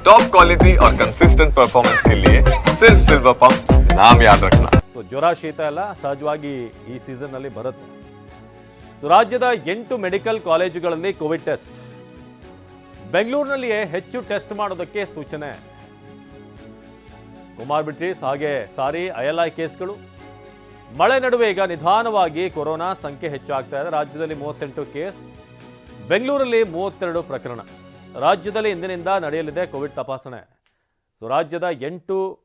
Top quality और consistent performance के लिए सिर्फ सिल्वर पंप नाम याद रखना ಸೊ ಜ್ವರ ಶೀತ ಎಲ್ಲ ಸಹಜವಾಗಿ ಈ ಸೀಸನ್ನಲ್ಲಿ ಬರುತ್ತೆ ಸೊ ರಾಜ್ಯದ ಎಂಟು ಮೆಡಿಕಲ್ ಕಾಲೇಜುಗಳಲ್ಲಿ ಕೋವಿಡ್ ಟೆಸ್ಟ್ ಬೆಂಗಳೂರಿನಲ್ಲಿಯೇ ಹೆಚ್ಚು ಟೆಸ್ಟ್ ಮಾಡೋದಕ್ಕೆ ಸೂಚನೆ ಕುಮಾರ್ ಬಿಟ್ರೀಸ್ ಹಾಗೆ ಸಾರಿ ಐಎಲ್ಐ ಕೇಸ್ಗಳು ಮಳೆ ನಡುವೆ ಈಗ ನಿಧಾನವಾಗಿ ಕೊರೋನಾ ಸಂಖ್ಯೆ ಹೆಚ್ಚಾಗ್ತಾ ಇದೆ ರಾಜ್ಯದಲ್ಲಿ ಮೂವತ್ತೆಂಟು ಕೇಸ್ ಬೆಂಗಳೂರಲ್ಲಿ ಮೂವತ್ತೆರಡು ಪ್ರಕರಣ ರಾಜ್ಯದಲ್ಲಿ ಇಂದಿನಿಂದ ನಡೆಯಲಿದೆ ಕೋವಿಡ್ ತಪಾಸಣೆ. ಸೊ, ರಾಜ್ಯದ ಎಂಟು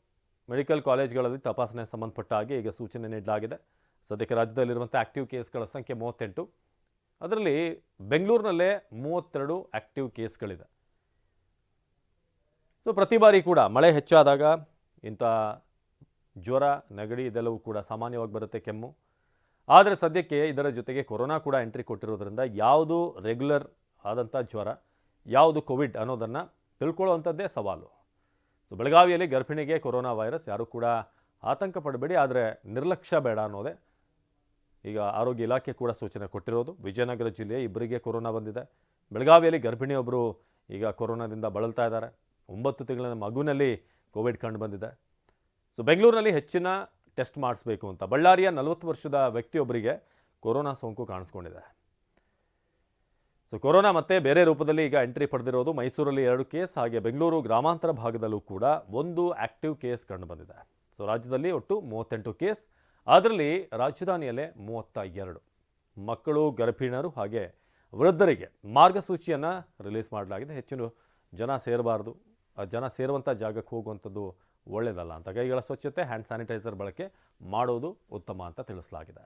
ಮೆಡಿಕಲ್ ಕಾಲೇಜ್ಗಳಲ್ಲಿ ತಪಾಸಣೆ ಸಂಬಂಧಪಟ್ಟ ಹಾಗೆ ಈಗ ಸೂಚನೆ ನೀಡಲಾಗಿದೆ. ಸದ್ಯಕ್ಕೆ ರಾಜ್ಯದಲ್ಲಿರುವಂಥ ಆಕ್ಟಿವ್ ಕೇಸ್ಗಳ ಸಂಖ್ಯೆ ಮೂವತ್ತೆಂಟು. ಅದರಲ್ಲಿ ಬೆಂಗಳೂರಿನಲ್ಲೇ ಮೂವತ್ತೆರಡು ಆಕ್ಟಿವ್ ಕೇಸ್ಗಳಿದೆ. ಸೊ, ಪ್ರತಿ ಬಾರಿ ಕೂಡ ಮಳೆ ಹೆಚ್ಚಾದಾಗ ಇಂಥ ಜ್ವರ, ನೆಗಡಿ ಇದೆಲ್ಲವೂ ಕೂಡ ಸಾಮಾನ್ಯವಾಗಿ ಬರುತ್ತೆ ಕೆಮ್ಮು. ಆದರೆ ಸದ್ಯಕ್ಕೆ ಇದರ ಜೊತೆಗೆ ಕೊರೋನಾ ಕೂಡ ಎಂಟ್ರಿ ಕೊಟ್ಟಿರೋದ್ರಿಂದ ಯಾವುದು ರೆಗ್ಯುಲರ್ ಆದಂಥ ಜ್ವರ ಯಾವುದು ಕೋವಿಡ್ ಅನ್ನೋದನ್ನು ತಿಳ್ಕೊಳ್ಳುವಂಥದ್ದೇ ಸವಾಲು. ಸೊ ಬೆಳಗಾವಿಯಲ್ಲಿ ಗರ್ಭಿಣಿಗೆ ಕೊರೋನಾ ವೈರಸ್ ಯಾರೂ ಕೂಡ ಆತಂಕ ಪಡಬೇಡಿ, ಆದರೆ ನಿರ್ಲಕ್ಷ್ಯ ಬೇಡ ಅನ್ನೋದೇ ಈಗ ಆರೋಗ್ಯ ಇಲಾಖೆ ಕೂಡ ಸೂಚನೆ ಕೊಟ್ಟಿರೋದು. ವಿಜಯನಗರ ಜಿಲ್ಲೆ ಇಬ್ಬರಿಗೆ ಕೊರೋನಾ ಬಂದಿದೆ. ಬೆಳಗಾವಿಯಲ್ಲಿ ಗರ್ಭಿಣಿಯೊಬ್ಬರು ಈಗ ಕೊರೋನಾದಿಂದ ಬಳಲ್ತಾ ಇದ್ದಾರೆ. ಒಂಬತ್ತು ತಿಂಗಳ ಮಗುವಿನಲ್ಲಿ ಕೋವಿಡ್ ಕಂಡು ಬಂದಿದೆ. ಸೊ ಬೆಂಗಳೂರಿನಲ್ಲಿ ಹೆಚ್ಚಿನ ಟೆಸ್ಟ್ ಮಾಡಿಸ್ಬೇಕು ಅಂತ. ಬಳ್ಳಾರಿಯ ನಲವತ್ತು ವರ್ಷದ ವ್ಯಕ್ತಿಯೊಬ್ಬರಿಗೆ ಕೊರೋನಾ ಸೋಂಕು ಕಾಣಿಸ್ಕೊಂಡಿದೆ. ಸೊ ಕೊರೋನಾ ಮತ್ತೆ ಬೇರೆ ರೂಪದಲ್ಲಿ ಈಗ ಎಂಟ್ರಿ ಪಡೆದಿರೋದು ಮೈಸೂರಲ್ಲಿ ಎರಡು ಕೇಸ್, ಹಾಗೆ ಬೆಂಗಳೂರು ಗ್ರಾಮಾಂತರ ಭಾಗದಲ್ಲೂ ಕೂಡ ಒಂದು ಆಕ್ಟಿವ್ ಕೇಸ್ ಕಂಡು ಬಂದಿದೆ. ಸೊ ರಾಜ್ಯದಲ್ಲಿ ಒಟ್ಟು ಮೂವತ್ತೆಂಟು ಕೇಸ್ ಅದರಲ್ಲಿ ರಾಜಧಾನಿಯಲ್ಲೇ ಮೂವತ್ತ ಎರಡು ಮಕ್ಕಳು ಗರ್ಭಿಣರು ಹಾಗೆ ವೃದ್ಧರಿಗೆ ಮಾರ್ಗಸೂಚಿಯನ್ನು ರಿಲೀಸ್ ಮಾಡಲಾಗಿದೆ. ಹೆಚ್ಚಿನ ಜನ ಸೇರಬಾರ್ದು ಜನ ಸೇರುವಂಥ ಜಾಗಕ್ಕೆ ಹೋಗುವಂಥದ್ದು ಒಳ್ಳೆಯದಲ್ಲ ಅಂತ. ಕೈಗಳ ಸ್ವಚ್ಛತೆ ಹ್ಯಾಂಡ್ ಸ್ಯಾನಿಟೈಸರ್ ಬಳಕೆ ಮಾಡೋದು ಉತ್ತಮ ಅಂತ ತಿಳಿಸಲಾಗಿದೆ.